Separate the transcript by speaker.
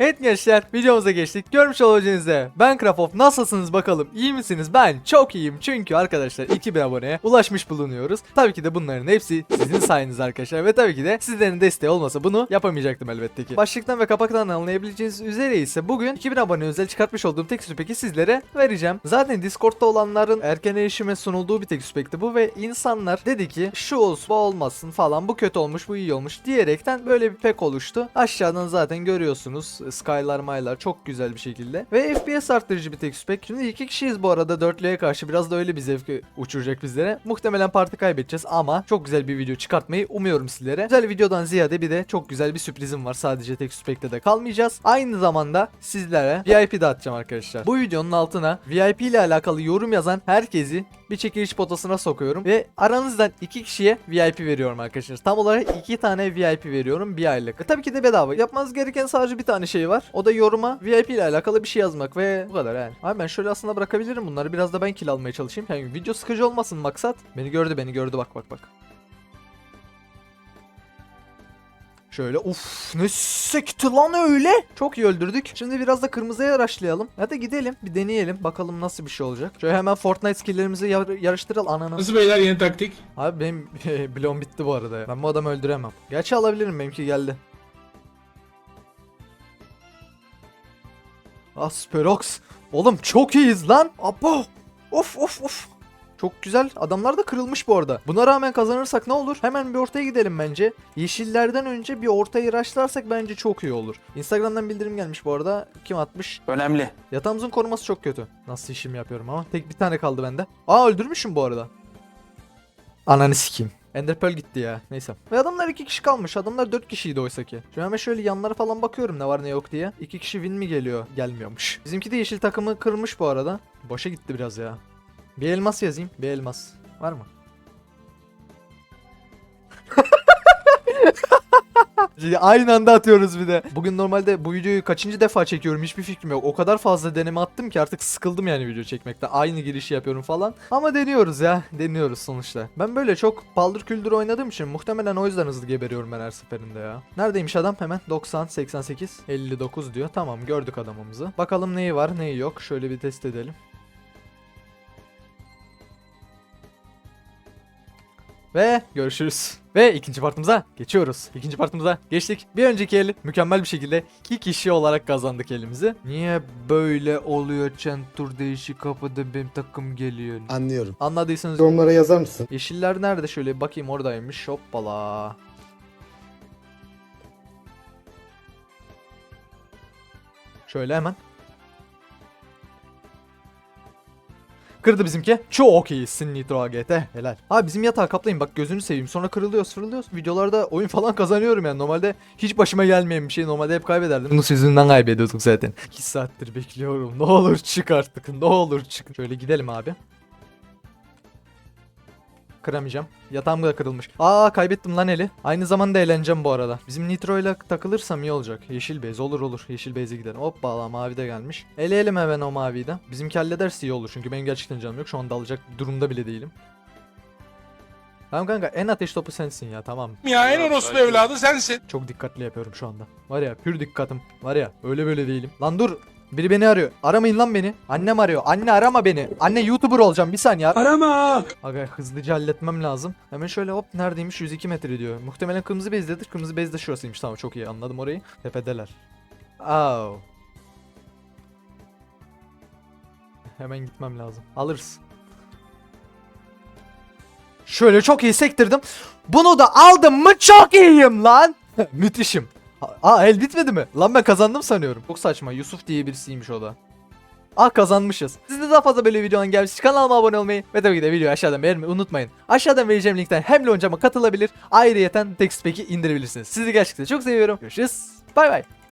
Speaker 1: Evet gençler videomuza geçtik. Görmüş olacağınız ben Krafof nasılsınız bakalım iyi misiniz? Ben çok iyiyim çünkü arkadaşlar 2000 aboneye ulaşmış bulunuyoruz. Tabii ki de bunların hepsi sizin sayenizde arkadaşlar ve tabii ki de sizlerin desteği olmasa bunu yapamayacaktım elbette ki. Başlıktan ve kapaktan anlayabileceğiniz üzere ise bugün 2000 abone özel çıkartmış olduğum tek süpeki sizlere vereceğim. Zaten Discord'da olanların erken erişime sunulduğu bir tek süpekti bu ve insanlar dedi ki şu olsun bu olmasın falan bu kötü olmuş bu iyi olmuş diyerekten böyle bir pek oluştu. Aşağıdan zaten görüyorsunuz Skylar maylar çok güzel bir şekilde. Ve FPS arttırıcı bir tek spek. Şimdi iki kişiyiz bu arada dörtlüye karşı biraz da öyle bir zevki uçuracak bizlere. Muhtemelen parti kaybedeceğiz ama çok güzel bir video çıkartmayı umuyorum sizlere. Güzel videodan ziyade bir de çok güzel bir sürprizim var. Sadece tek spekte de kalmayacağız. Aynı zamanda sizlere VIP dağıtacağım arkadaşlar. Bu videonun altına VIP ile alakalı yorum yazan herkesi bir çekiliş potasına sokuyorum ve aranızdan iki kişiye VIP veriyorum arkadaşlar. Tam olarak iki tane VIP veriyorum bir aylık. E, tabii ki de bedava. Yapmanız gereken sadece bir tane şey var. O da yoruma VIP ile alakalı bir şey yazmak ve bu kadar yani. Abi ben şöyle aslında bırakabilirim bunları. Biraz da ben kill almaya çalışayım. Yani video sıkıcı olmasın maksat. Beni gördü beni gördü bak bak bak. Şöyle uf ne sekti lan öyle. Çok iyi öldürdük. Şimdi biraz da kırmızıya araştıralım. Hadi gidelim bir deneyelim. Bakalım nasıl bir şey olacak. Şöyle hemen Fortnite skilllerimizi yar- yarıştıralım. Ananı.
Speaker 2: Nasıl beyler yeni taktik?
Speaker 1: Abi benim bloğum bitti bu arada ya. Ben bu adamı öldüremem. Gerçi alabilirim benimki geldi. Ah Sperox. Oğlum çok iyiyiz lan. Abo. Of of of. Çok güzel. Adamlar da kırılmış bu arada. Buna rağmen kazanırsak ne olur? Hemen bir ortaya gidelim bence. Yeşillerden önce bir ortayı raşlarsak bence çok iyi olur. Instagram'dan bildirim gelmiş bu arada. Kim atmış?
Speaker 3: Önemli.
Speaker 1: Yatağımızın koruması çok kötü. Nasıl işim yapıyorum ama. Tek bir tane kaldı bende. Aa öldürmüşüm bu arada. Ananı sikeyim. Ender Pearl gitti ya. Neyse. Ve adamlar iki kişi kalmış. Adamlar dört kişiydi oysa ki. Şu hemen şöyle yanlara falan bakıyorum ne var ne yok diye. İki kişi win mi geliyor? Gelmiyormuş. Bizimki de yeşil takımı kırmış bu arada. Boşa gitti biraz ya. Bir elmas yazayım. Bir elmas. Var mı? Aynı anda atıyoruz bir de. Bugün normalde bu videoyu kaçıncı defa çekiyorum hiçbir fikrim yok. O kadar fazla deneme attım ki artık sıkıldım yani video çekmekten. Aynı girişi yapıyorum falan. Ama deniyoruz ya. Deniyoruz sonuçta. Ben böyle çok paldır küldür oynadığım için muhtemelen o yüzden hızlı geberiyorum ben her seferinde ya. Neredeymiş adam? Hemen 90, 88, 59 diyor. Tamam gördük adamımızı. Bakalım neyi var neyi yok. Şöyle bir test edelim. Ve görüşürüz. Ve ikinci partımıza geçiyoruz. İkinci partımıza geçtik. Bir önceki el mükemmel bir şekilde iki kişi olarak kazandık elimizi. Niye böyle oluyor Çentur değişik kapıda benim takım geliyor.
Speaker 4: Anlıyorum.
Speaker 1: Anladıysanız
Speaker 4: Yorumlara yazar mısın?
Speaker 1: yeşiller nerede şöyle bir bakayım oradaymış. Hoppala. Şöyle hemen. Kırdı bizimki. Çok iyisin Nitro AGT. Helal. Abi bizim yatağı kaplayın bak gözünü seveyim. Sonra kırılıyoruz fırlıyoruz. Videolarda oyun falan kazanıyorum yani. Normalde hiç başıma gelmeyen bir şey. Normalde hep kaybederdim. Bunu yüzünden kaybediyorduk zaten. 2 saattir bekliyorum. Ne olur çık artık. Ne olur çık. Şöyle gidelim abi. Kıramayacağım. Yatağım da kırılmış. Aa kaybettim lan eli. Aynı zamanda eğleneceğim bu arada. Bizim Nitro ile takılırsam iyi olacak. Yeşil base olur olur. Yeşil base'e gidelim. Hoppala mavi de gelmiş. Eleyelim hemen o maviyi de. Bizimki hallederse iyi olur. Çünkü benim gerçekten canım yok. Şu anda alacak durumda bile değilim. Tamam kanka en ateş topu sensin ya tamam.
Speaker 2: Ya en orospu evladı sensin.
Speaker 1: Çok dikkatli yapıyorum şu anda. Var ya pür dikkatim. Var ya öyle böyle değilim. Lan dur. Biri beni arıyor. Aramayın lan beni. Annem arıyor. Anne arama beni. Anne YouTuber olacağım bir saniye.
Speaker 2: Arama.
Speaker 1: Aga hızlıca halletmem lazım. Hemen şöyle hop neredeymiş 102 metre diyor. Muhtemelen kırmızı bezdedir. Kırmızı bez de şurasıymış. Tamam çok iyi anladım orayı. Tepedeler. Au. Hemen gitmem lazım. Alırız. Şöyle çok iyi sektirdim. Bunu da aldım mı çok iyiyim lan. Müthişim. Aa el bitmedi mi? Lan ben kazandım sanıyorum. Çok saçma. Yusuf diye birisiymiş o da. Ah kazanmışız. Siz de daha fazla böyle videoların gelmesi kanalıma abone olmayı ve tabii ki de videoyu aşağıdan beğenmeyi unutmayın. Aşağıdan vereceğim linkten hem loncama katılabilir ayrıyeten text pack'i indirebilirsiniz. Sizi gerçekten çok seviyorum. Görüşürüz. Bay bay.